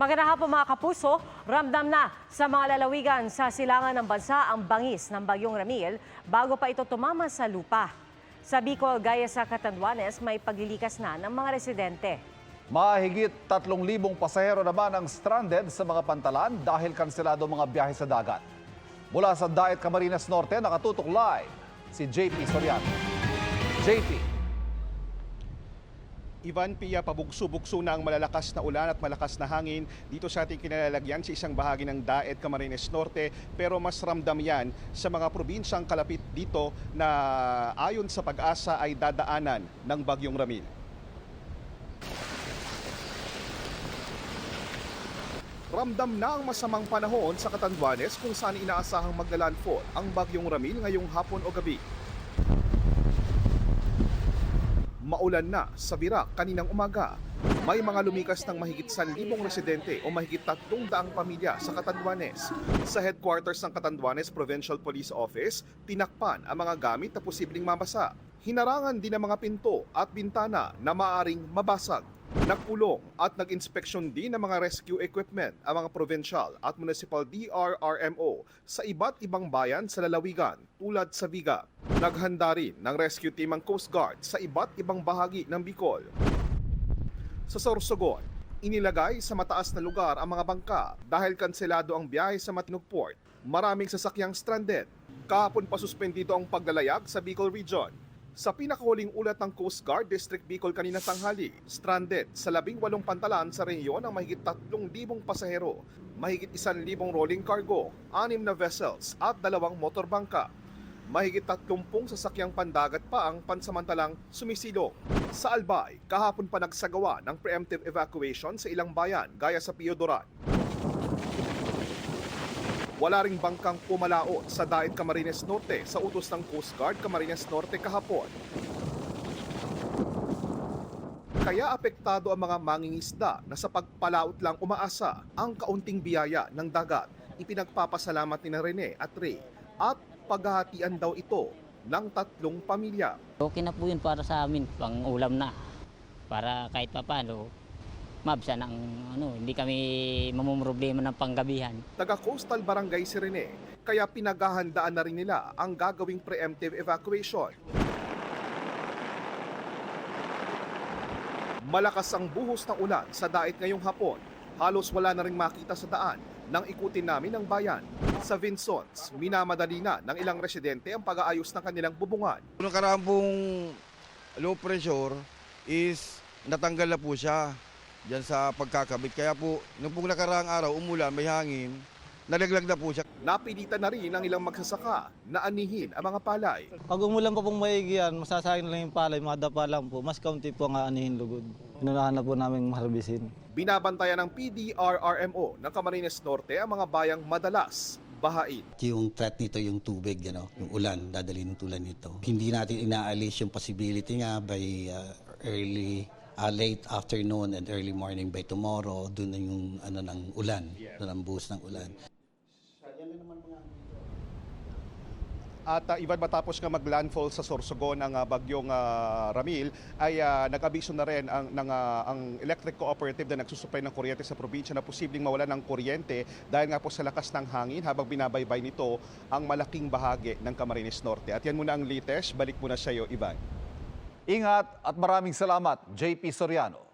Magandang mga kapuso, ramdam na sa mga lalawigan sa silangan ng bansa ang bangis ng Bagyong Ramil bago pa ito tumama sa lupa. Sa Bicol, gaya sa Catanduanes, may paglilikas na ng mga residente. Mahigit 3,000 pasahero naman ang stranded sa mga pantalan dahil kanselado mga biyahe sa dagat. Mula sa Daet Camarines Norte, nakatutok live si JP Soriano. JP, Ivan Pia, pabugso-bugso na ang malalakas na ulan at malakas na hangin dito sa ating kinalalagyan sa isang bahagi ng Daet, Camarines Norte. Pero mas ramdam yan sa mga probinsyang kalapit dito na ayon sa pag-asa ay dadaanan ng Bagyong Ramil. Ramdam na ang masamang panahon sa Catanduanes kung saan inaasahang maglalandfall ang Bagyong Ramil ngayong hapon o gabi. Maulan na sa Birak kaninang umaga. May mga lumikas ng mahigit 1,000 residente o mahigit 300 pamilya sa Catanduanes. Sa headquarters ng Catanduanes Provincial Police Office, tinakpan ang mga gamit na posibleng mabasa. Hinarangan din ang mga pinto at bintana na maaring mabasag. Nagpulong at nag-inspeksyon din ng mga rescue equipment ang mga provincial at municipal DRRMO sa iba't ibang bayan sa lalawigan tulad sa Viga. Naghanda rin ng rescue team ang Coast Guard sa iba't ibang bahagi ng Bicol. Sa Sorsogon, inilagay sa mataas na lugar ang mga bangka dahil kanselado ang biyahe sa Matinog Port. Maraming sasakyang stranded. Kahapon pa suspendido ang paglalayag sa Bicol Region. Sa pinakahuling ulat ng Coast Guard District Bicol kanina tanghali, stranded sa labing walong pantalan sa rehiyon ang mahigit 3,000 pasahero, mahigit 1,000 rolling cargo, anim na vessels at dalawang motorbangka. Mahigit 30 sasakyang pandagat pa ang pansamantalang sumisilong. Sa Albay, kahapon pa nagsagawa ng preemptive evacuation sa ilang bayan gaya sa Piodoran. Wala ring bangkang pumalaot sa Daet Camarines Norte sa utos ng Coast Guard Camarines Norte kahapon. Kaya apektado ang mga mangingisda na sa pagpalaot lang umaasa ang kaunting biyaya ng dagat. Ipinagpapasalamat ni na Rene at Ray at paghahatian daw ito ng tatlong pamilya. Okay na po yun para sa amin, pang ulam na. Para kahit pa paano, mabsa ng ano, hindi kami mamumroblema ng panggabihan. taga Coastal Barangay si Rene, kaya pinaghahandaan na rin nila ang gagawing preemptive evacuation. Malakas ang buhos ng ulan sa daet ngayong hapon. Halos wala na rin makita sa daan nang ikutin namin ang bayan. Sa Vinsons, minamadali na ng ilang residente ang pag-aayos ng kanilang bubungan. Nung nakaraan pong low pressure is natanggal na po siya dyan sa pagkakabit. Kaya po, nung pong nakaraang araw, umulan, may hangin, nalaglag na po siya. Napilitan na rin ng ilang magsasaka na anihin ang mga palay. Pag umulan pa pong maigi yan, masasayang na lang yung palay, madapa lang po. Mas kaunti po ang aanihin lugod. Inunahan na po namin maharbisin. Binabantayan ng PDRRMO ng Camarines Norte ang mga bayang madalas bahain. Yung threat nito yung tubig, you know, yung ulan, dadali ng tulan nito. Hindi natin inaalis yung possibility nga by uh, early, uh, late afternoon and early morning by tomorrow, doon na yung ano ng ulan, doon ang buhos ng ulan. At uh, Ivan, matapos nga maglandfall sa Sorsogon ang uh, bagyong uh, Ramil, ay uh, nag-abiso na rin ang, ng, uh, ang electric cooperative na nagsusupply ng kuryente sa probinsya na posibleng mawala ng kuryente dahil nga po sa lakas ng hangin habang binabaybay nito ang malaking bahagi ng Camarines Norte. At yan muna ang latest. Balik muna sa iyo, Ivan. Ingat at maraming salamat JP Soriano.